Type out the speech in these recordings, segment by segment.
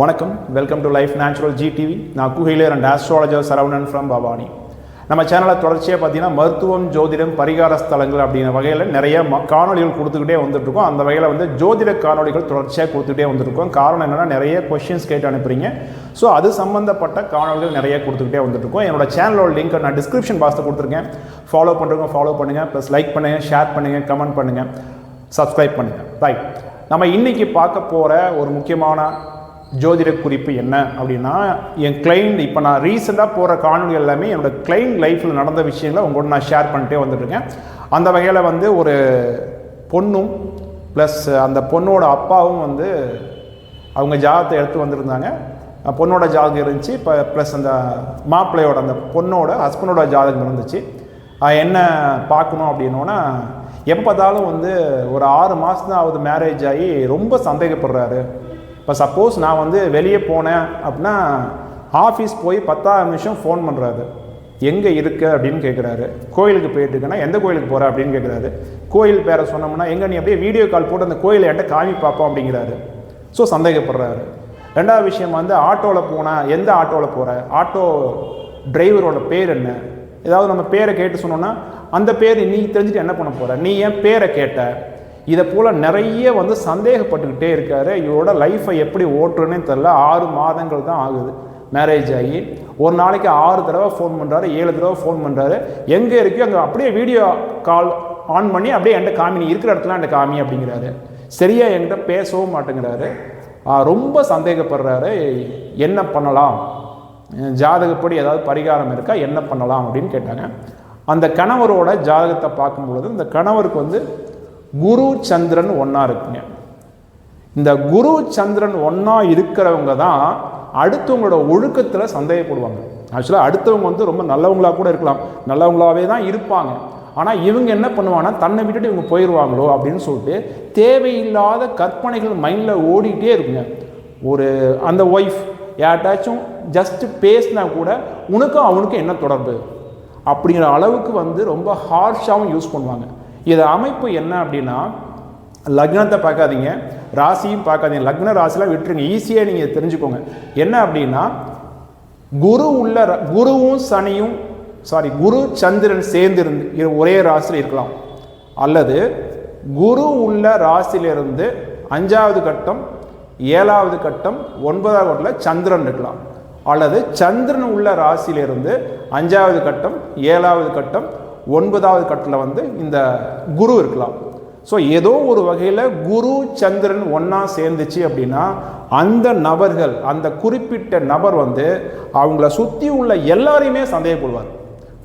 வணக்கம். Welcome to life natural G TV நான் குகையிலே and astrologer Saravanan from Bhavani. நம்ம சேனலை தொடர்ச்சியாக பார்த்தீங்கன்னா மருத்துவம் ஜோதிடம் பரிகார ஸ்தலங்கள் அப்படிங்கிற வகையில் நிறைய ம காணொலிகள் கொடுத்துக்கிட்டே வந்துட்டுருக்கோம். அந்த வகையில் வந்து ஜோதிட காணொலிகள் தொடர்ச்சியாக கொடுத்துக்கிட்டே வந்துருக்கோம் காரணம் என்னென்னா நிறைய கொஷின்ஸ் கேட்டு அனுப்புறீங்க. ஸோ அது சம்மந்தப்பட்ட காணொலிகள் நிறைய கொடுத்துக்கிட்டே வந்துட்டுருக்கோம். என்னோட சேனலோட லிங்க் நான் டிஸ்கிரிப்ஷன் பாக்ஸில் கொடுத்துருக்கேன். ஃபாலோ பண்ணுறவங்க ஃபாலோ பண்ணுங்கள் ப்ளஸ் லைக் பண்ணுங்கள் ஷேர் பண்ணுங்கள் கமெண்ட் பண்ணுங்கள் சப்ஸ்கிரைப் பண்ணுங்கள் ரைட் நம்ம இன்னைக்கு பார்க்க போகிற ஒரு முக்கியமான ஜோதிட குறிப்பு என்ன அப்படின்னா என் கிளைண்ட் இப்போ நான் ரீசெண்டாக போகிற காணொலி எல்லாமே என்னோட கிளைண்ட் லைஃப்பில் நடந்த விஷயங்களை உங்களோட நான் ஷேர் பண்ணிட்டே வந்துட்டுருக்கேன். அந்த வகையில் வந்து ஒரு பொண்ணும் ப்ளஸ் அந்த பொண்ணோட அப்பாவும் வந்து அவங்க ஜாதகத்தை எடுத்து வந்திருந்தாங்க. பொண்ணோட ஜாதகம் இருந்துச்சு இப்போ ப்ளஸ் அந்த மாப்பிள்ளையோட அந்த பொண்ணோட ஹஸ்பண்டோட ஜாதகம் இருந்துச்சு என்ன பார்க்கணும் அப்படின்னோன்னா எப்போ பார்த்தாலும் வந்து ஒரு ஆறு மாதம் தான் ஆகுது மேரேஜ் ஆகி ரொம்ப சந்தேகப்படுறாரு. இப்போ சப்போஸ் நான் வந்து வெளியே போனேன் அப்படின்னா ஆஃபீஸ் போய் பத்தாவது நிமிஷம் ஃபோன் பண்ணுறாரு எங்கே இருக்க? அப்படின்னு கேட்குறாரு கோயிலுக்கு போயிட்டுருக்கேன்னா எந்த கோயிலுக்கு போகிற அப்படின்னு கேட்குறாரு கோயில் பேரை சொன்னோம்னா எங்கே நீ அப்படியே வீடியோ கால் போட்டு அந்த கோயிலை என்கிட்ட காமி பார்ப்போம் அப்படிங்கிறாரு. ஸோ சந்தேகப்படுறாரு. ரெண்டாவது விஷயம் வந்து ஆட்டோவில் போனால் எந்த ஆட்டோவில் போகிற ஆட்டோ டிரைவரோட பேர் என்ன? ஏதாவது நம்ம பேரை கேட்டு சொன்னோன்னா அந்த பேர் நீ தெரிஞ்சுட்டு என்ன பண்ண போகிற நீ ஏன் பேரை கேட்ட? இதை போல் நிறைய வந்து சந்தேகப்பட்டுக்கிட்டே இருக்காரு. இவரோட லைஃப்பை எப்படி ஓட்டுறேன்னே தெரில ஆறு மாதங்கள் தான் ஆகுது. மேரேஜ் ஆகி ஒரு நாளைக்கு ஆறு தடவை ஃபோன் பண்ணுறாரு ஏழு தடவை ஃபோன் பண்ணுறாரு எங்கே இருக்கு? அங்கே அப்படியே வீடியோ கால் ஆன் பண்ணி அப்படியே என்கிட்ட காமி நீ இருக்கிற இடத்துல என்கிட்ட காமி அப்படிங்கிறாரு. சரியாக என்கிட்ட பேசவும் மாட்டேங்கிறாரு. ரொம்ப சந்தேகப்படுறாரு. என்ன பண்ணலாம்? ஜாதகப்படி ஏதாவது பரிகாரம் இருக்கா? என்ன பண்ணலாம் அப்படின்னு கேட்டாங்க. அந்த கணவரோட ஜாதகத்தை பார்க்கும் பொழுது இந்த கணவருக்கு வந்து குரு சந்திரன் ஒன்றா இருக்குங்க. இந்த குரு சந்திரன் ஒன்றா இருக்கிறவங்க தான் அடுத்தவங்களோட ஒழுக்கத்தில் சந்தேகப்படுவாங்க. ஆக்சுவலாக அடுத்தவங்க வந்து ரொம்ப நல்லவங்களா கூட இருக்கலாம். நல்லவங்களாகவே தான் இருப்பாங்க. ஆனால் இவங்க என்ன பண்ணுவாங்கன்னா தன்னை விட்டுட்டு இவங்க போயிடுவாங்களோ அப்படின்னு சொல்லிட்டு தேவையில்லாத கற்பனைகள் மைண்டில் ஓடிக்கிட்டே இருக்குங்க. ஒரு அந்த ஒய்ஃப் யார்ட்டாச்சும் ஜஸ்ட்டு பேசினா கூட உனக்கும் அவனுக்கும் என்ன தொடர்பு? அப்படிங்கிற அளவுக்கு வந்து ரொம்ப ஹார்ஷாகவும் யூஸ் பண்ணுவாங்க. இது அமைப்பு என்ன அப்படின்னா லக்னத்தை பார்க்காதீங்க ராசியும் பார்க்காதீங்க. லக்ன ராசிலாம் விட்டுருங்க. ஈஸியாக நீங்கள் தெரிஞ்சுக்கோங்க. என்ன அப்படின்னா குரு உள்ள ர- குருவும் சனியும் சாரி குரு சந்திரன் சேர்ந்து இருந்து ஒரே ராசியில் இருக்கலாம். அல்லது குரு உள்ள ராசியிலிருந்து அஞ்சாவது கட்டம் ஏழாவது கட்டம் ஒன்பதாவது கட்டத்தில் சந்திரன் இருக்கலாம். அல்லது சந்திரன் உள்ள ராசியிலிருந்து அஞ்சாவது கட்டம் ஏழாவது கட்டம் ஒன்பதாவது கட்டத்தில் வந்து இந்த குரு இருக்கலாம். ஸோ ஏதோ ஒரு வகையில் குரு சந்திரன் ஒன்றா சேர்ந்துச்சு அப்படின்னா அந்த நபர்கள் அந்த குறிப்பிட்ட நபர் வந்து அவங்கள சுற்றி உள்ள எல்லாரையுமே சந்தேகப்படுவார்.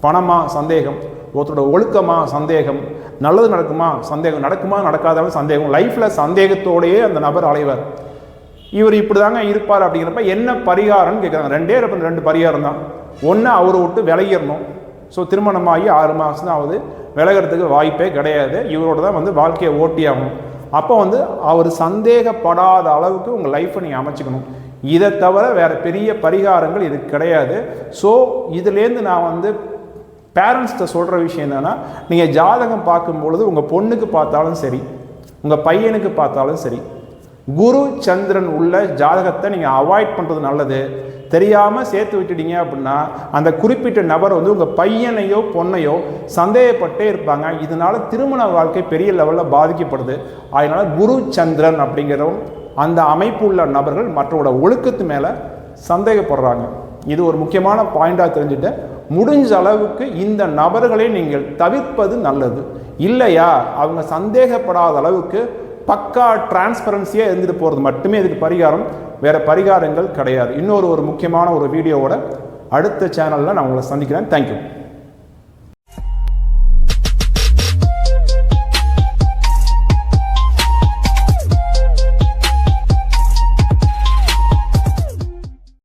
பணமா சந்தேகம் ஒருத்தரோட ஒழுக்கமாக சந்தேகம் நல்லது நடக்குமா சந்தேகம் நடக்குமா நடக்காதாலும் சந்தேகம் லைஃப்பில் சந்தேகத்தோடையே அந்த நபர் அலைவார். இவர் இப்படி தாங்க இருப்பார் அப்படிங்கிறப்ப என்ன பரிகாரம்னு கேட்குறாங்க ரெண்டே ரெண்டு பரிகாரம் தான். ஒன்று அவரை விட்டு விளையிடணும் ஸோ திருமணமாகி ஆறு மாதம் தான் ஆகுது. விலகிறதுக்கு வாய்ப்பே கிடையாது. இவரோட தான் வந்து வாழ்க்கையை ஓட்டி அப்போ வந்து அவர் சந்தேகப்படாத அளவுக்கு உங்கள் லைஃப்பை நீங்கள் அமைச்சுக்கணும். இதை தவிர வேறு பெரிய பரிகாரங்கள் இது கிடையாது. ஸோ இதுலேருந்து நான் வந்து பேரண்ட்ஸ்கிட்ட சொல்கிற விஷயம் என்னென்னா நீங்கள் ஜாதகம் பார்க்கும் பொழுது உங்கள் பொண்ணுக்கு பார்த்தாலும் சரி உங்கள் பையனுக்கு பார்த்தாலும் சரி குரு சந்திரன் உள்ள ஜாதகத்தை நீங்கள் அவாய்ட் பண்ணுறது நல்லது. தெரியாமல் சேர்த்து விட்டுட்டீங்க அப்படின்னா அந்த குறிப்பிட்ட நபர் வந்து உங்கள் பையனையோ பொண்ணையோ சந்தேகப்பட்டே இருப்பாங்க. இதனால திருமண வாழ்க்கை பெரிய லெவலில் பாதிக்கப்படுது. அதனால் குரு சந்திரன் அப்படிங்கிறவும் அந்த அமைப்பு உள்ள நபர்கள் மற்றவோட ஒழுக்கத்து மேலே சந்தேகப்படுறாங்க. இது ஒரு முக்கியமான பாயிண்டாக தெரிஞ்சுட்டு முடிஞ்ச அளவுக்கு இந்த நபர்களை நீங்கள் தவிர்ப்பது நல்லது. இல்லையா? அவங்க சந்தேகப்படாத அளவுக்கு பக்கா டிரான்ஸ்பரன்சியாக இருந்துட்டு போகிறது மட்டுமே இதுக்கு பரிகாரம். வேறு பரிகாரங்கள் கிடையாது. இன்னொரு ஒரு முக்கியமான ஒரு வீடியோவோட அடுத்த சேனலில் நான் உங்களை சந்திக்கிறேன். தேங்க்யூ